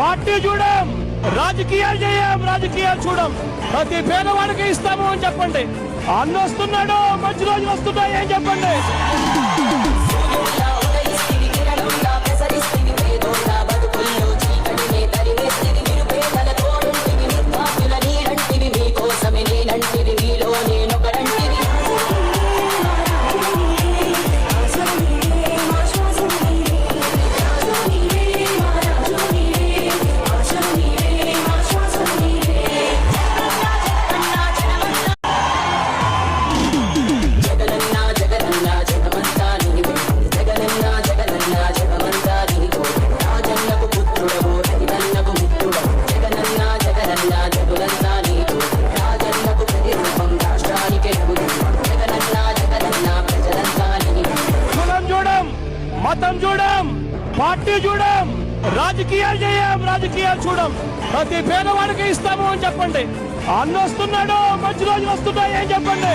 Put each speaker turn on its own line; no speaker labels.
Party చూడం. రాజకీయాలు చేయం రాజకీయాలు చూడం. ప్రతి పేదవాడికి ఇస్తాము అని చెప్పండి. అన్న వస్తున్నాడు మంచి రోజులు వస్తున్నాయి అని చెప్పండి. మతం చూడం పార్టీ చూడం రాజకీయాలు చేయం రాజకీయాలు చూడం. ప్రతి పేదవాడికి ఇస్తాము అని చెప్పండి. అన్న వస్తున్నాడు మంచి రోజులు వస్తున్నాయి అని చెప్పండి.